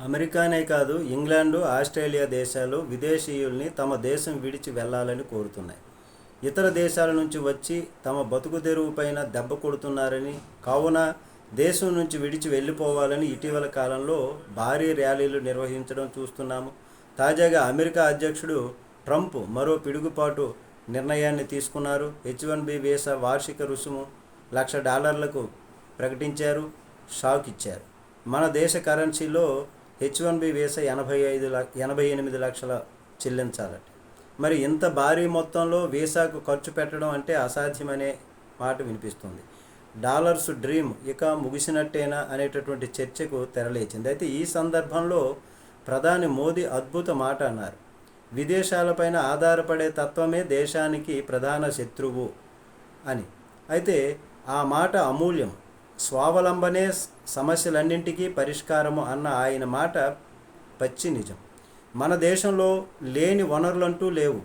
అమెరికానే కాదు England Australia దేశాలు విదేశీయుల్ని తమ దేశం విడిచి వెళ్ళాలని కోరుతున్నాయి. ఇతర దేశాల నుంచి వచ్చి తమ బతుకు తెరువు పైన దెబ్బ కొడుతున్నారని కావున దేశం నుంచి విడిచి వెళ్ళిపోవాలని ఇటీవల కాలంలో భారీ ర్యాలీలు నిర్వహించడం చూస్తున్నాము. తాజాగా అమెరికా అధ్యక్షుడు ట్రంప్ మరో పిడుగుపాటు నిర్ణయాన్ని తీసుకున్నారు. హెచ్ వన్ బి వీసా వార్షిక రుసుము లక్ష డాలర్లకు ప్రకటించారు షాక్ ఇచ్చారు. మన దేశ కరెన్సీలో హెచ్ వన్ బి వీసా ఎనభై ఐదు లక్ష ఎనభై ఎనిమిది లక్షల చెల్లించాలట మరి ఇంత భారీ మొత్తంలో వీసాకు ఖర్చు పెట్టడం అంటే అసాధ్యమనే మాట వినిపిస్తుంది. డాలర్స్ డ్రీమ్ ఇక ముగిసినట్టేనా అనేటటువంటి చర్చకు తెరలేచింది. అయితే ఈ సందర్భంలో ప్రధాని మోదీ అద్భుత మాట అన్నారు. విదేశాలపైన ఆధారపడే తత్వమే దేశానికి ప్రధాన శత్రువు అని. అయితే ఆ మాట అమూల్యం. స్వావలంబనే సమస్యలన్నింటికీ పరిష్కారము అన్న ఆయన మాట పచ్చి నిజం. మన దేశంలో లేని వనరులంటూ లేవు.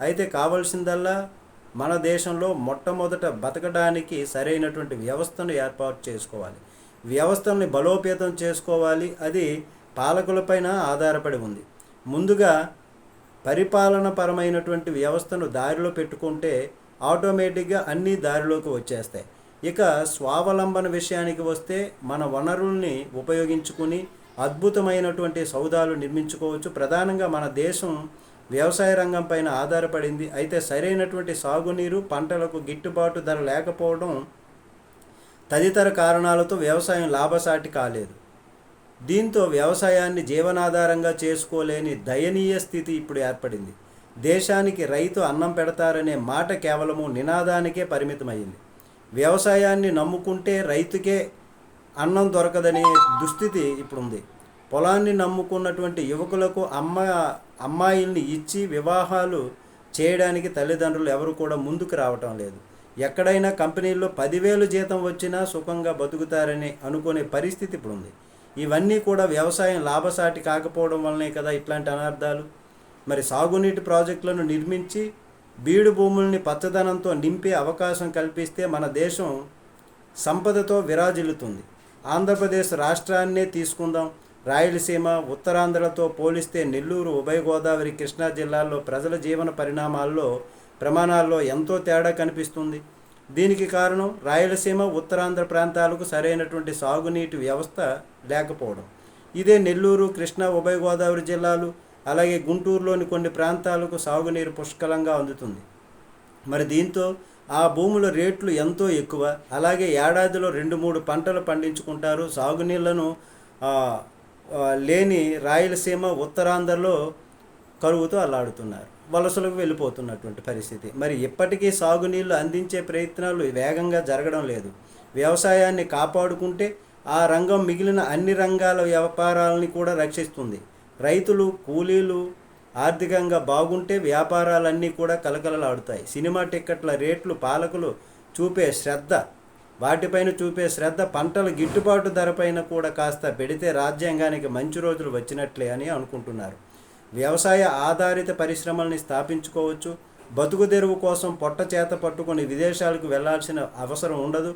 అయితే కావలసిందల్లా మన దేశంలో మొట్టమొదట బతకడానికి సరైనటువంటి వ్యవస్థను ఏర్పాటు చేసుకోవాలి. వ్యవస్థల్ని బలోపేతం చేసుకోవాలి అది పాలకులపైన ఆధారపడి ఉంది. ముందుగా పరిపాలనపరమైనటువంటి వ్యవస్థను దారిలో పెట్టుకుంటే ఆటోమేటిక్గా అన్నీ దారిలోకి వచ్చేస్తాయి. ఇక స్వావలంబన విషయానికి వస్తే మన వనరుల్ని ఉపయోగించుకుని అద్భుతమైనటువంటి సౌదాలు నిర్మించుకోవచ్చు. ప్రధానంగా మన దేశం వ్యవసాయ రంగం పైన ఆధారపడింది. అయితే సరైనటువంటి సాగునీరు పంటలకు గిట్టుబాటు ధర లేకపోవడం తదితర కారణాలతో వ్యవసాయం లాభసాటి కాలేదు. దీంతో వ్యవసాయాన్ని జీవనాధారంగా చేసుకోలేని దయనీయ స్థితి ఇప్పుడు ఏర్పడింది. దేశానికి రైతు అన్నం పెడతారనే మాట కేవలము నినాదానికే పరిమితమైంది వ్యవసాయాన్ని నమ్ముకుంటే రైతుకే అన్నం దొరకదనే దుస్థితి ఇప్పుడుంది. పొలాన్ని నమ్ముకున్నటువంటి యువకులకు అమ్మ అమ్మాయిల్ని ఇచ్చి వివాహాలు చేయడానికి తల్లిదండ్రులు ఎవరు కూడా ముందుకు రావటం లేదు. ఎక్కడైనా కంపెనీల్లో పదివేలు జీతం వచ్చినా సుఖంగా బతుకుతారని అనుకునే పరిస్థితి ఇప్పుడుంది. ఇవన్నీ కూడా వ్యవసాయం లాభసాటి కాకపోవడం వల్లనే కదా ఇట్లాంటి అనర్థాలు. మరి సాగునీటి ప్రాజెక్టులను నిర్మించి బీడు భూముల్ని పచ్చదనంతో నింపే అవకాశం కల్పిస్తే మన దేశం సంపదతో విరాజిల్లుతుంది. ఆంధ్రప్రదేశ్ రాష్ట్రాన్నే తీసుకుందాం. రాయలసీమ ఉత్తరాంధ్రలతో పోలిస్తే నెల్లూరు ఉభయ గోదావరి కృష్ణా జిల్లాల్లో ప్రజల జీవన పరిణామాల్లో ప్రమాణాల్లో ఎంతో తేడా కనిపిస్తుంది. దీనికి కారణం రాయలసీమ ఉత్తరాంధ్ర ప్రాంతాలకు సరైనటువంటి సాగునీటి వ్యవస్థ లేకపోవడం. ఇదే నెల్లూరు కృష్ణా ఉభయ గోదావరి జిల్లాలు అలాగే గుంటూరులోని కొన్ని ప్రాంతాలకు సాగునీరు పుష్కలంగా అందుతుంది. మరి దీంతో ఆ భూముల రేట్లు ఎంతో ఎక్కువ. అలాగే ఏడాదిలో రెండు మూడు పంటలు పండించుకుంటారు. సాగునీళ్ళను లేని రాయలసీమ ఉత్తరాంధ్రలో కరువుతో అల్లాడుతున్నారు. వలసలకు వెళ్ళిపోతున్నటువంటి పరిస్థితి. మరి ఇప్పటికీ సాగునీళ్ళు అందించే ప్రయత్నాలు వేగంగా జరగడం లేదు. వ్యవసాయాన్ని కాపాడుకుంటే ఆ రంగం మిగిలిన అన్ని రంగాల వ్యాపారాలని కూడా రక్షిస్తుంది. రైతులు కూలీలు ఆర్థికంగా బాగుంటే వ్యాపారాలన్నీ కూడా కలకలలాడుతాయి. సినిమా టిక్కెట్ల రేట్లు పాలకులు చూపే శ్రద్ధ వాటిపైన చూపే శ్రద్ధ పంటల గిట్టుబాటు ధరపైన కూడా కాస్త పెడితే రాజ్యాంగానికి మంచి రోజులు వచ్చినట్లే అని అనుకుంటున్నారు. వ్యవసాయ ఆధారిత పరిశ్రమల్ని స్థాపించుకోవచ్చు. బతుకు తెరువు కోసం పొట్ట చేత పట్టుకొని విదేశాలకు వెళ్ళాల్సిన అవసరం ఉండదు.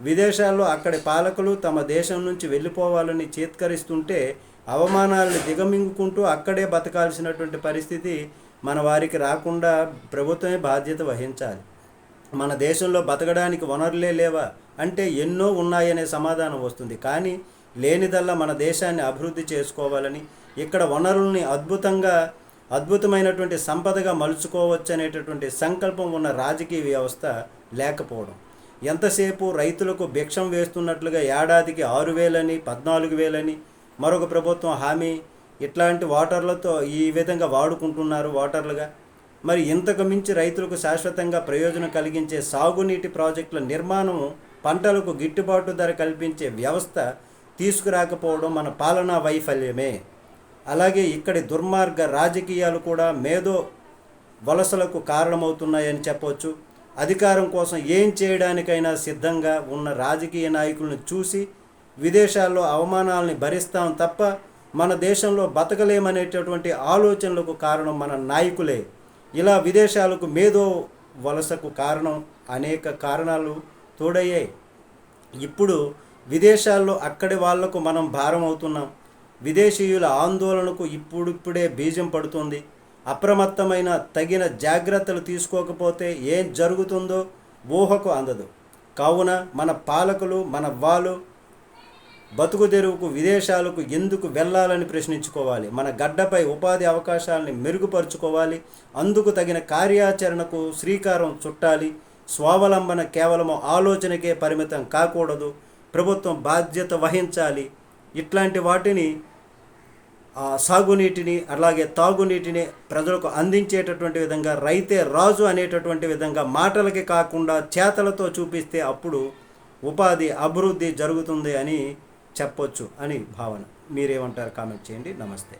విదేశాల్లో అక్కడి పాలకులు తమ దేశం నుంచి వెళ్ళిపోవాలని చేత్కరిస్తుంటే అవమానాలను దిగమింగుకుంటూ అక్కడే బతకాల్సినటువంటి పరిస్థితి మన వారికి రాకుండా ప్రభుత్వమే బాధ్యత వహించాలి. మన దేశంలో బతకడానికి వనరులే లేవా? అంటే ఎన్నో ఉన్నాయనే సమాధానం వస్తుంది. కానీ లేనిదల్లా మన దేశాన్ని అభివృద్ధి చేసుకోవాలని ఇక్కడ వనరుల్ని అద్భుతంగా అద్భుతమైనటువంటి సంపదగా మలుచుకోవచ్చు అనేటటువంటి సంకల్పం ఉన్న రాజకీయ వ్యవస్థ లేకపోవడం. ఎంతసేపు రైతులకు భిక్షం వేస్తున్నట్లుగా ఏడాదికి ఆరు వేలని పద్నాలుగు వేలని మరొక ప్రభుత్వం హామీ ఇట్లాంటి వాటర్లతో ఈ విధంగా వాడుకుంటున్నారు వాటర్లుగా. మరి ఇంతకు మించి రైతులకు శాశ్వతంగా ప్రయోజనం కలిగించే సాగునీటి ప్రాజెక్టుల నిర్మాణం పంటలకు గిట్టుబాటు ధర కల్పించే వ్యవస్థ తీసుకురాకపోవడం మన పాలనా వైఫల్యమే. అలాగే ఇక్కడి దుర్మార్గ రాజకీయాలు కూడా మేధో వలసలకు కారణమవుతున్నాయని చెప్పవచ్చు అధికారం కోసం ఏం చేయడానికైనా సిద్ధంగా ఉన్న రాజకీయ నాయకులను చూసి విదేశాల్లో అవమానాలని భరిస్తాం తప్ప మన దేశంలో బతకలేమనేటటువంటి ఆలోచనలకు కారణం మన నాయకులే. ఇలా విదేశాలకు మేధో వలసకు కారణం అనేక కారణాలు తోడయ్యాయి. ఇప్పుడు విదేశాల్లో అక్కడి వాళ్ళకు మనం భారం అవుతున్నాం. విదేశీయుల ఆందోళనకు ఇప్పుడిప్పుడే బీజం పడుతుంది. అప్రమత్తమైన తగిన జాగ్రత్తలు తీసుకోకపోతే ఏం జరుగుతుందో ఊహకు అందదు. కావున మన పాలకులు మన వాళ్ళు బతుకు తెరువుకు విదేశాలకు ఎందుకు వెళ్ళాలని ప్రశ్నించుకోవాలి? మన గడ్డపై ఉపాధి అవకాశాలని మెరుగుపరుచుకోవాలి. అందుకు తగిన కార్యాచరణకు శ్రీకారం చుట్టాలి. స్వావలంబన కేవలం ఆలోచనకే పరిమితం కాకూడదు. ప్రభుత్వం బాధ్యత వహించాలి. ఇట్లాంటి వాటిని సాగునీటిని అలాగే తాగునీటిని ప్రజలకు అందించేటటువంటి విధంగా రైతే రాజు అనేటటువంటి విధంగా మాటలకి కాకుండా చేతలతో చూపిస్తే అప్పుడు ఉపాధి అభివృద్ధి జరుగుతుంది అని చెప్పొచ్చు అని భావన. మీరేమంటారు? కామెంట్ చేయండి. నమస్తే.